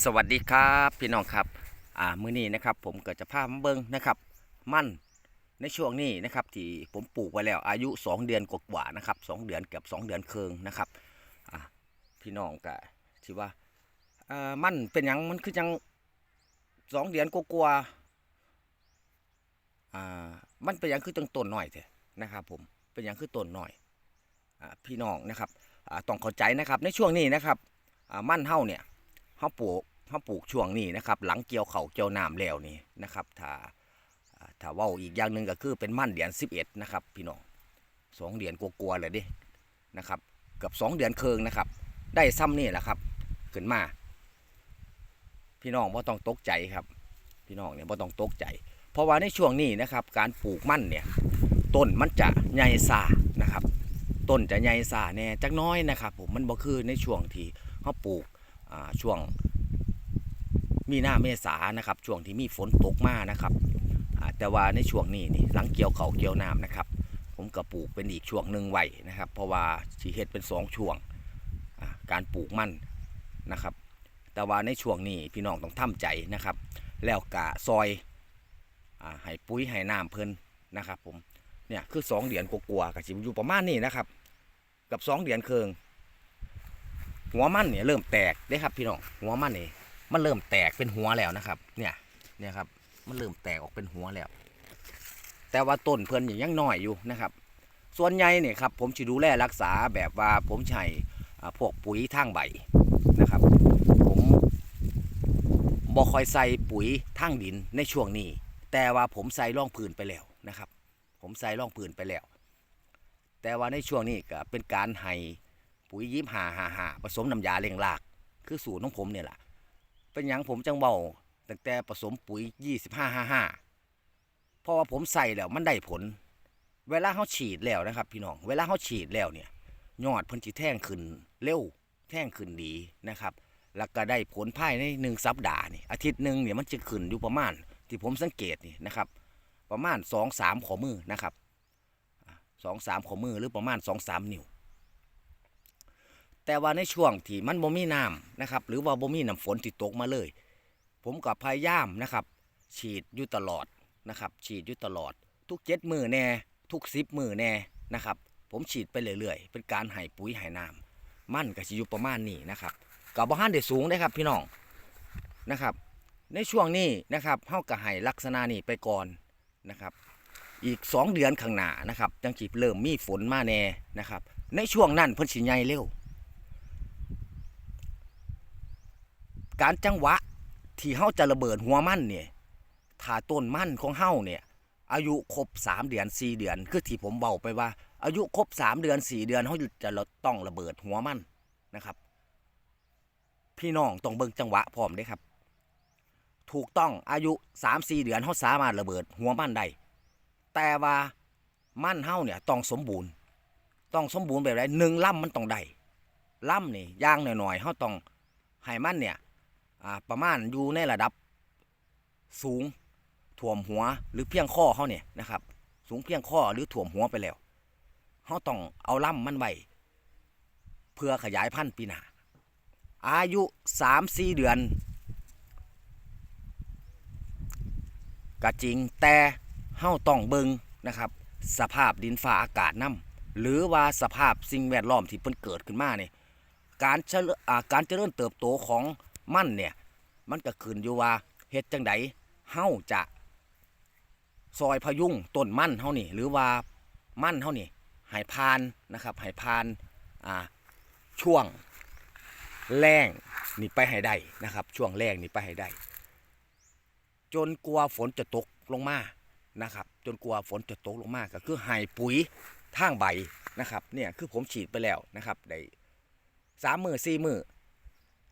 สวัสดีครับพี่น้องครับอ่ามื้อนี้นะครับ ผมก็จะพามาเบิ่งนะครับ มั่นในช่วงนี้นะครับ ที่ผมปลูกไว้แล้ว อายุ 2 เดือนกว่าๆนะครับ 2 เดือนเกือบ2 เดือนครึ่งนะครับอ่าพี่น้องก็ที่ว่าอ่ามั่นเป็นยังมันคือจังสองเดือนกว่าๆอ่ามันเป็นยังคือจังต้นหน่อยแท้นะครับ ผมเป็นยังคือต้นหน่อยอ่าพี่น้องนะครับอ่าต้องเข้าใจนะครับในช่วงนี้นะครับอ่ามั่นเฮาเนี่ย เขาปลูกเขาปลูกช่วงนี้นะครับ หลังเกี่ยวเขาเกี่ยวน้ำแล้วนี่นะครับ ถ้าถ้าว่าอีกอย่างหนึ่งก็คือเป็นมั่นเดือน11 นะครับ พี่น้องสองเดือนกลัวๆเลยดินะครับ เกือบสองเดือนเคืองนะครับ ได้ซ้ำนี่แหละครับ ขึ้นมา พี่น้องบ่ต้องตกใจครับ พี่น้องเนี่ยบ่ต้องตกใจ เพราะว่าในช่วงนี้นะครับ การปลูกมั่นเนี่ยต้นมันจะใหญ่ซานะครับ ต้นจะใหญ่ซาแน่จักน้อยนะครับ ผมมันบ่คือในช่วงที่เขาปลูก ช่วงมีหน้าเมษานะครับ ช่วงที่มีฝนตกมานะครับแต่ว่าในช่วงนี้นี่หลังเกี่ยวเขาเกี่ยวน้ำนะครับ ผมก็ปลูกเป็นอีกช่วงหนึ่งไว้นะครับ เพราะว่าสีเห็ดเป็นสองช่วงการปลูกมันนะครับ แต่ว่าในช่วงนี้พี่น้องต้องทำใจนะครับ แล้วกะซอยอให้ปุ๋ยให้น้ำเพิ่นนะครับ ผมเนี่ยคือสองเดือนกลัวาๆกับจิอยู่ประมาณนี้นะครับ กับสองเดือนเคือง หัวมันเนี่ยเริ่มแตกได้ครับพี่น้องหัวมันนี่มันเริ่มแตกเป็นหัวแล้วนะครับ เนี่ยเนี่ยครับมันเริ่มแตกออกเป็นหัวแล้ว แต่ว่าต้นเพิ่นยังน้อยอยู่นะครับ ส่วนใหญ่เนี่ยครับผมจะดูแลรักษาแบบว่าผมใช้อ่าพวกปุ๋ยทางใบนะครับ ผมบ่คอยใส่ปุ๋ยทางดินในช่วงนี้ แต่ว่าผมใส่ร่องพื้นไปแล้วนะครับ ผมใส่ร่องพื้นไปแล้ว แต่ว่าในช่วงนี้ก็เป็นการให้ ปุ๋ยยิบหาหาหาผสมน้ำยาเลี้ยงราก คือสูตรของผมเนี่ยแหละเป็นหยังผมจังเบาตั้งแต่ผสมปุ๋ยยี่สิบห้าห้าห้าเพราะว่าผมใส่แล้วมันได้ผล เวลาเขาฉีดแล้วนะครับ พี่น้อง เวลาเขาฉีดแล้วเนี่ย ยอดพิ่นจิแท่งขึ้นเร็วแท่งขึ้นดีนะครับแล้วก็ได้ผลภายในหนึ่งสัปดาห์นี่อาทิตย์หนึ่งเนี่ยมันจะขึ้นอยู่ประมาณ ที่ผมสังเกตนี่นะครับ ประมาณสองสามขอมือนะครับสองสามขอมือหรือประมาณสองสามนิ้ว แต่ว่าในช่วงที่มันบ่มีน้ำนะครับ หรือว่าบ่มีน้ำฝนที่ตกมาเลย ผมกับพยายามนะครับ ฉีดอยู่ตลอดนะครับ ฉีดอยู่ตลอด ทุกเจ็ดมือแน่ทุกสิบมือแน่นะครับ ผมฉีดไปเรื่อยๆ เป็นการให้ปุ๋ยให้น้ำมันก็สิอยู่ประมาณนี้นะครับกับบ่ฮันได้สูงได้ครับพี่น้องนะครับ ในช่วงนี้นะครับเฮาก็ให้ลักษณะนี้ไปก่อนนะครับ อีก 2 เดือนข้างหน้านะครับจังสิเริ่มมีฝนมาแน่นะครับ ในช่วงนั้นเพิ่นสิใหญ่เร็ว การจังหวะที่เฮาจะระเบิดหัวมันเนี่ยถ้าต้นมันของเฮาเนี่ยอายุครบ3เดือน4เดือน คือที่ผมเบาไปว่า อายุครบ3เดือน4เดือนเฮาจะต้องระเบิดหัวมันนะครับ พี่น้องต้องเบิ่งจังหวะพร้อมเด้ครับ ถูกต้องอายุ3-4เดือนเฮาสามารถระเบิดหัวมันได้แต่ว่ามันเฮาเนี่ยต้องสมบูรณ์ ต้องสมบูรณ์แบบไรหนึ่งล่ำมันต้องได้ล่ำนี่ย่างหน่อยๆเฮาต้องให้มันเนี่ย อ่าประมาณอยู่ในระดับสูงถ่วมหัวหรือเพียงข้อเขาเนี่ยนะครับ สูงเพียงข้อหรือถ่วมหัวไปแล้วเขาต้องเอาล่ำมันไว้เพื่อขยายพันธุ์ปีหน้าอายุสามสี่เดือนก็จริงแต่เฮาต้องเบิงนะครับ สภาพดินฟ้าอากาศน้ำหรือว่าสภาพสิ่งแวดล้อมที่เพิ่นเกิดขึ้นมาเนี่ยการเจริญอ่าการเจริญเติบโตของ มันเนี่ย มันก็ขึ้นอยู่ว่าเฮ็ดจังไดเฮาจะซอยพยุงต้นมันเฮานี่ หรือว่ามันเฮานี่ให้พานนะครับให้พานอ่าช่วงแรงนี่ไปให้ได้นะครับ ช่วงแรงนี่ไปให้ได้ จนกลัวฝนจะตกลงมานะครับ จนกลัวฝนจะตกลงมาก็คือให้ปุ๋ยทางใบนะครับเนี่ยคือผมฉีดไปแล้วนะครับได้สามมือสี่มือ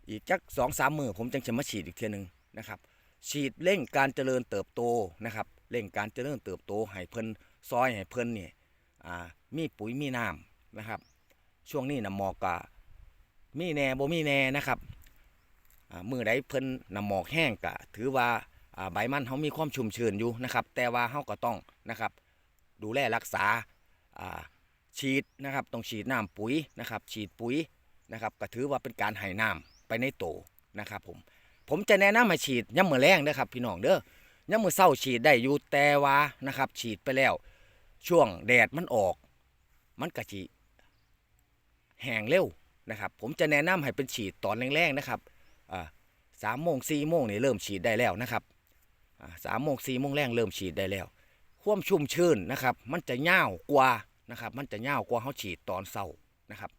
อีกจักสองสามมือผมจึงจะมาฉีดอีกเทียหนึงนะครับ ฉีดเร่งการเจริญเติบโตนะครับเร่งการเจริญเติบโตให้เพิ่นซอยให้เพิ่นเนี่ยมีปุ๋ยมีน้ำนะครับ ช่วงนี้นะหมอกกะมีแน่บ่มีแน่นะครับมือใดเพิ่นน้ำหมอกแห้งกะ ถือว่าใบมันเขามีความชุ่มชื้นอยู่นะครับ แต่ว่าเขาก็ต้องนะครับ ดูแลรักษาอ่าฉีดนะครับต้องฉีดน้ำปุ๋ยนะครับ ฉีดปุ๋ยนะครับก็ถือว่าเป็นการให้น้ำ ไปในโตนะครับผมผมจะแนะนำให้ฉีดย่ำมือแรงนะครับพี่น้องเด้อย่ำมือเศร้าฉีดได้อยู่แต่ว่านะครับ ฉีดไปแล้ว ช่วงแดดมันออก มันกะจีแห้งเร็วนะครับ ผมจะแนะนำให้เป็นฉีดตอนแรงๆนะครับสามโมงสี่โมงนี่เริ่มฉีดได้แล้วนะครับสามโมงสี่โมงแรงเริ่มฉีดได้แล้วความชุ่มชื้นนะครับ มันจะยากว่านะครับ มันจะยากว่าเขาฉีดตอนเศร้านะครับ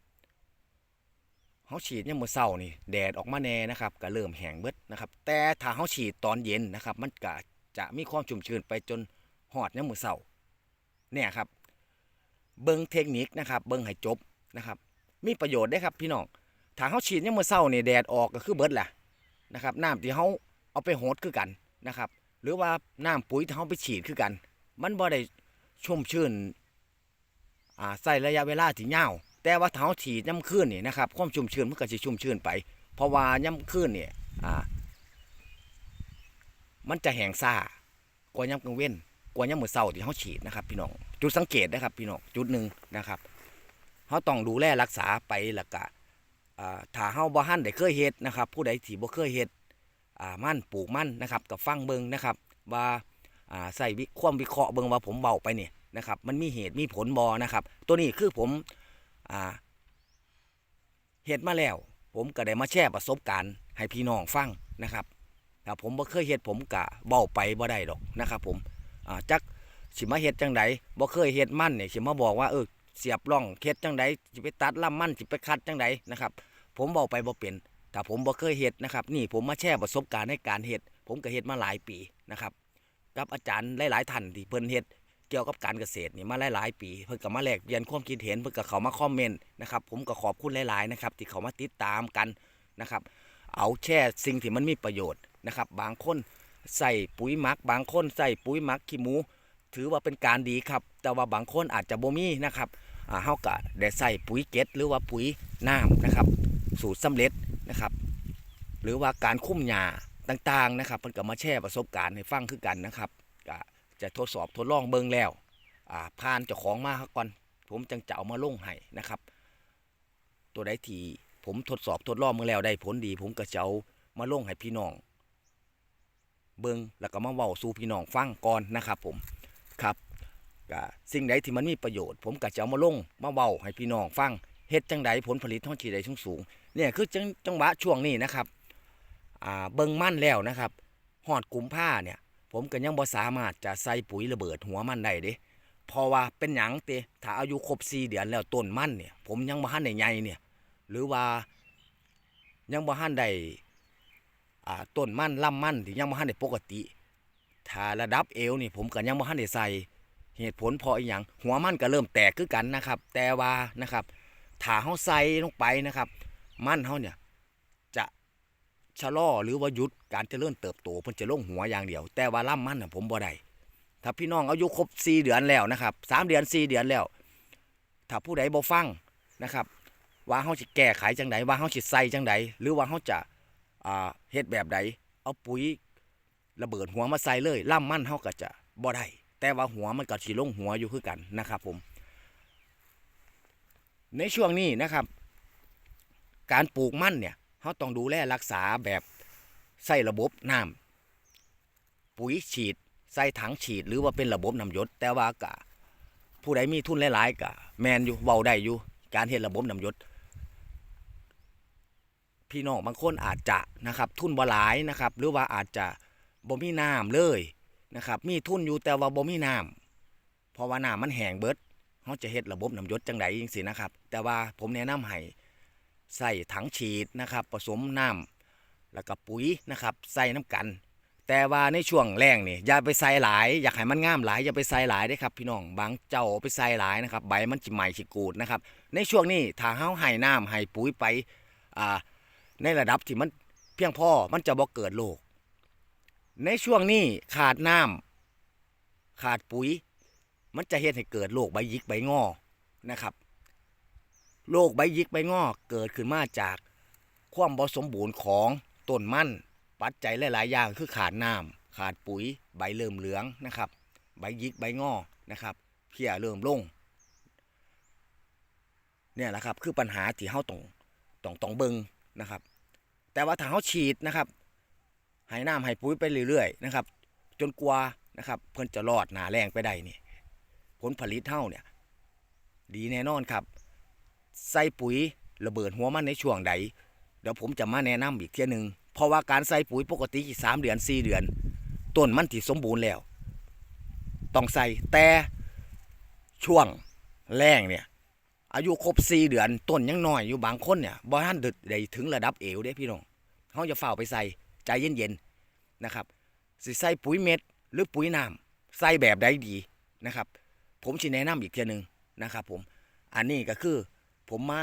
เขาฉีดเนี่ยามมื่อเศร้านี่แดดออกมาแน่นะครับก็เริ่มแห้งเบิดนะครับ แต่ถ้าเขาฉีดตอนเย็นนะครับ มันก็จะมีความชุ่มชื้นไปจนหอดเนี่ยามมื่อเศร้าเนี่ยครับ เบิ้งเทคนิคนะครับ เบิ้งให้จบนะครับ มีประโยชน์ได้ครับพี่น้องถ้าเขาฉีดเนี่ยามมื่อเศร้านี่แดดออกก็คือเบิดแหละนะครับน้ำที่เขาเอาไปโหดคือกันนะครับ หรือว่าน้ำปุ๋ยที่เขาไปฉีดคือกัน มันบ่ได้ชุ่มชื่นอ่าใส่ระยะเวลาที่ยาว แต่ว่าเท้าฉีดย่ำคืนนี่นะครับความชุ่มชื้นมันก็จะชุ่มชื้นไป เพราะว่าย่ำคืนนี่อ่า มันจะแห้งซ่ากว่าย่ำกลางเว้นกว่าย่ำมื้อเช้าที่เขาฉีดนะครับ พี่น้องจุดสังเกตนะครับพี่น้องจุดหนึ่งนะครับเขาต้องดูแลรักษาไปล้วก็อ่าถ้าเฮาบ่ทันได้เคยเฮ็ดนะครับ ผู้ใดที่บ่เคยเฮ็ดมั่นปลูกมั่นนะครับก็ฟังเบิงนะครับ ว่าใส่ความวิเคราะห์เบิงว่าผมเบาไปเนี่ยนะครับ มันมีเหตุมีผลบอนะครับ ตัวนี้คือผม อ่าเหตุมาแล้ว ผมก็ได้มาแชร์ประสบการณ์ให้พี่น้องฟังนะครับถ้าผมบ่เคยเฮ็ดผมกะเบาไปบ่ได้ดอกนะครับ ผมอ่าจักสิมาเฮ็ดจังไดบ่เคยเฮ็ดมันเนี่ยสิมาบอกว่าเออเสียบร่องเฮ็ดจังไดสิไปตัดลำมันสิไปคัดจังไดนะครับ ผมเบาไปบ่เป็นถ้าผมบ่เคยเฮ็ดนะครับ นี่ผมมาแชร์ประสบการณ์ในการเฮ็ดผมก็เฮ็ดมาหลายปีนะครับ กับอาจารย์หลายๆท่านที่เพิ่นเฮ็ด เกี่ยวกับการเกษตรนี่มาหลายๆปี เพิ่นก็มาแลกเปลี่ยนความคิดเห็นเพิ่นก็เขามาคอมเมนต์นะครับผมก็ขอบคุณหลายๆนะครับที่เขามาติดตามกันนะครับเอาแช่สิ่งที่มันมีประโยชน์นะครับบางคนใส่ปุ๋ยหมัก บางคนใส่ปุ๋ยหมักขี้หมู ถือว่าเป็นการดีครับ แต่ว่าบางคนอาจจะบ่มีนะครับเฮาก็ได้ใส่ปุ๋ยเก็ดหรือว่าปุ๋ยน้ำนะครับ สูตรสำเร็จนะครับ หรือว่าการคุ้มหญ้าต่างๆนะครับเพิ่นก็มาแชร์ประสบการณ์ให้ฟังคือกันนะครับ จะทดสอบทดลองเบิ่งแล้วอ่าผ่านเจ้าของมาก่อน ผมจังจะเอามาลงให้นะครับ ตัวใดที่ผมทดสอบทดลองมาแล้วได้ผลดี ผมก็จะเอามาลงให้พี่น้อง เบิ่งแล้วก็มาเว้าสู่พี่น้องฟังก่อนนะครับ ผมครับก็สิ่งใดที่มันมีประโยชน์ ผมก็จะเอามาลงมาเว้าให้พี่น้องฟังเฮ็ดจังใดผลผลิตท้องที่ใดสูงๆเนี่ยคือจังจังหวะช่วงนี้นะครับอ่าเบิ่งมั่นแล้วนะครับหอดกุมผ้าเนี่ย ผมก็ยังบ่สามารถจะใส่ปุ๋ยระเบิดหัวมันได้เด้เพราะว่าเป็นหยังเตถ้าอายุครบ4เดือนแล้วต้นมันเนี่ย ผมยังบ่ทันได้ใหญ่เนี่ย หรือว่ายังบ่ทันได้อ่าต้นมันลำมันที่ยังบ่ทันได้ปกติ ถ้าระดับเอวนี่ผมก็ยังบ่ทันได้ใส่เหตุผลเพราะอีหยังหัวมันก็เริ่มแตกคือกันนะครับ แต่ว่านะครับถ้าเฮาใส่ลงไปนะครับ มันเฮาเนี่ย ชะลอหรือว่าหยุดการเจริญเติบโตเพิ่นจะลงหัวอย่างเดียว แต่ว่าล่ำมันนะผมบ่ได้ถ้าพี่น้องอายุครบ4เดือนแล้วนะครับ3เดือน4เดือนแล้ว ถ้าผู้ใดบ่ฟังนะครับ ว่าเฮาสิแก้ไขจังไดว่าเฮาสิใส่จังไดหรือว่าเฮาจะอ่าเฮ็ดแบบใดเอาปุ๋ยระเบิดหัวมาใส่เลยล่ำมันเฮาก็จะบ่ได้แต่ว่าหัวมันก็สิลงหัวอยู่คือกันนะครับผม ในช่วงนี้นะครับ การปลูกมันเนี่ย เขาต้องดูแลรักษาแบบใส่ระบบน้ำปุ๋ยฉีด ใส่ถังฉีด หรือว่าเป็นระบบน้ำหยศแต่ว่ากะผู้ใดมีทุนหลายๆกะแมนอยู่เบาได้อยู่การเห็นระบบน้ำหยศพี่น้องบางคนอาจจะนะครับ ทุนบ่หลายนะครับ หรือว่าอาจจะบ่มีน้ำเลยนะครับ มีทุนอยู่แต่ว่าบ่มีน้ำเพราะว่าน้ำมันแห้งเบิดเขาจะเฮ็ดระบบน้ำหยศจังไดจังซี่นะครับ แต่ว่าผมแนะนำให้ ใส่ถังฉีดนะครับ ผสมน้ำแล้วก็ปุ๋ยนะครับ ใส่น้ำกัน แต่ว่าในช่วงแรงนี่อย่าไปใส่หลาย อยากให้มันงามหลายอย่าไปใส่หลายได้ครับพี่น้องบางเจ้าไปใส่หลายนะครับ ใบมันจิใหม่จิกูดนะครับ ในช่วงนี้ถ้าเฮาให้น้ำให้ปุ๋ยไปอ่าในระดับที่มันเพียงพอมันจะบ่เกิดโรคในช่วงนี้ขาดน้ำขาดปุ๋ย มันจะเฮ็ดให้เกิดโรคใบยิกใบงอนะครับ โรคใบยิกใบงอกเกิดขึ้นมาจาก ความบ่สมบูรณ์ของต้นมันปัจจัยหลาย ๆ อย่างคือขาดน้ำขาดปุ๋ยใบเริ่มเหลืองนะครับ ใบยิกใบงอนะครับเพียเริ่มลงเนี่ยแหละครับคือปัญหาที่เฮาต้องต้องต้องเบิงนะครับ แต่ว่าถ้าเฮาฉีดนะครับให้น้ำให้ปุ๋ยไปเรื่อย ๆ นะครับ จนกว่านะครับ เพิ่นจะรอดหนาแรงไปได้นี่ผลผลิตเท่าเนี่ย ดีแน่นอนครับ ใส่ปุ๋ยระเบิดหัวมันในช่วงใด เดี๋ยวผมจะมาแนะนำอีกเที่ยหนึ่งเพราะว่าการใส่ปุ๋ยปกติสามเดือนสี่เดือน ต้นมันที่สมบูรณ์แล้ว ต้องใส่แต่ช่วงแรงเนี่ย อายุครบสี่เดือนต้นยังน้อยอยู่บางคนเนี่ยบ่ทันได้ถึงระดับเอวเด้พี่น้องเขาจะเฝ้าไปใส่ใจเย็นๆนะครับสิใส่ปุ๋ยเม็ดหรือปุ๋ยน้ำใส่แบบใดดีนะครับ ผมสิแนะนำอีกเทียหนึ่งนะครับ ผมอันนี้ก็คือ ผมมา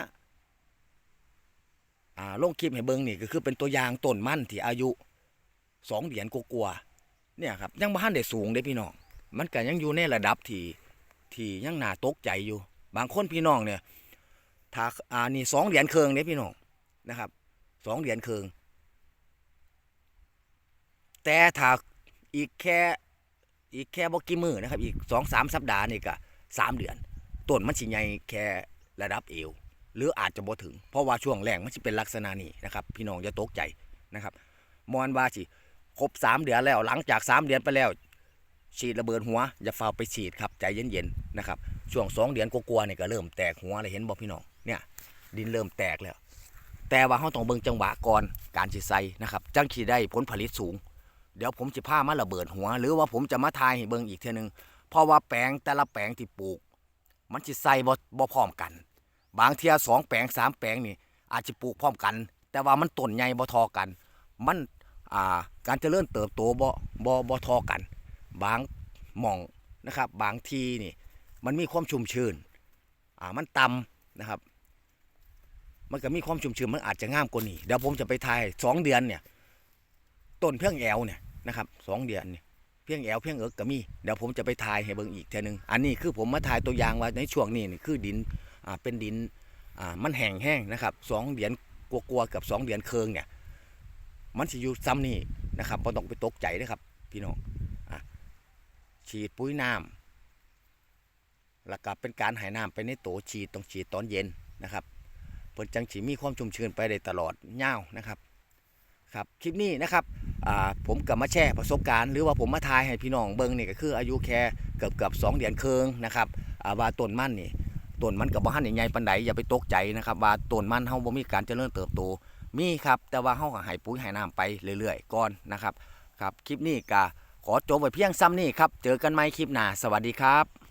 อ่าลงคลิปให้เบิ่งนี่ก็คือเป็นตัวอย่างต้นมันที่อายุสองเดือนกว่าๆเนี่ยครับ ยังบ่ทันได้สูงเด้พี่น้อง มันก็ยังอยู่ในระดับที่ที่ยังน่าตกใจอยู่ บางคนพี่น้องเนี่ยถ้าอ่านี่สองเหรียญเคืองเนี่ยพี่น้องนะครับสองเหรียญเคือง แต่ถ้าอีกแค่อีกแค่บกี่มือนะครับ อีกสองสามสัปดาห์นี่ก็สามเดือนต้นมันสิใหญ่แค่ ระดับเอว หรืออาจจะบ่ถึง เพราะว่าช่วงแรงมันจะเป็นลักษณะนี้นะครับ พี่น้องจะตกใจนะครับมอนว่าสิครบสามเดือนแล้วหลังจากสามเดือนไปแล้ว ฉีดระเบิดหัว อย่าเฝ้าไปฉีดครับใจเย็นๆนะครับช่วงสองเดือนกลัวๆเนี่ยก็เริ่มแตกหัวเลยเห็นบ่พี่น้องเนี่ยดินเริ่มแตกแล้ว แต่ว่าเราต้องเบิ่งจังหวะก่อนการสิใส่นะครับจังสิได้ผลผลิตสูง เดี๋ยวผมจะพามาระเบิดหัว หรือว่าผมจะมาทายให้เบิ่งอีกเทีนึงเพราะว่าแปลงแต่ละแปลงที่ปลูก มันสิใส่บ่พร้อมกัน บางเทียสองแปลงสามแปลงนี่อาจจะปลูกพร้อมกัน แต่ว่ามันต้นใหญ่บ่ทอกัน มันอ่าการเจริญเติบโตบ่บ่บ่ทอกัน บางหม่องนะครับ บางทีนี่มันมีความชุ่มชื้นอ่ามันต่ำนะครับ มันก็มีความชุ่มชื้นมันอาจจะงามกว่านี้เดี๋ยวผมจะไปทายสองเดือนเนี่ยต้นเพียงแอวเนี่ยนะครับสองเดือนเนี่ยเพียงแอวเพียงเอิกก็มีเดี๋ยวผมจะไปทายให้เบิ่งอีกเทีนึงอันนี้คือผมมาทายตัวอย่างว่าในช่วงนี้นี่คือดิน เป็นดินอ่ามันแห้งแห้งนะครับสองเดือนกลัวๆกับสองเดือนเคืองเนี่ย มันสิอยู่ซ้ำนี่นะครับบ่ต้องไปตกใจนะครับ พี่น้องอะฉีดปุ๋ยน้ำแล้วก็เป็นการหายน้ำไปในโตฉีดต้องฉีดตอนเย็นนะครับเพื่อจังฉีมีความชุ่มชื้นไปได้ตลอดเง่าวนะครับครับคลิปนี้นะครับอ่าผมกับมาแชร์ประสบการณ์หรือว่าผมมาทายให้พี่น้องเบิ้งนี่ก็คืออายุแค่เกือบเกือบสองเดือนเคืองนะครับอ่าว่าต้นมั่นนี่ ต้นมันกับบ้านใหญ่ๆปันไดอย่าไปตกใจนะครับว่าต้นมันเฮาบ่มีการเจริญเติบโตมีครับแต่ว่าเฮาก็ให้ปุ๋ยให้น้ำไปเรื่อยๆก่อนนะครับครับคลิปนี้ก็ขอจบไว้เพียงซ้ำนี่ครับเจอกันใหม่คลิปหน้าสวัสดีครับ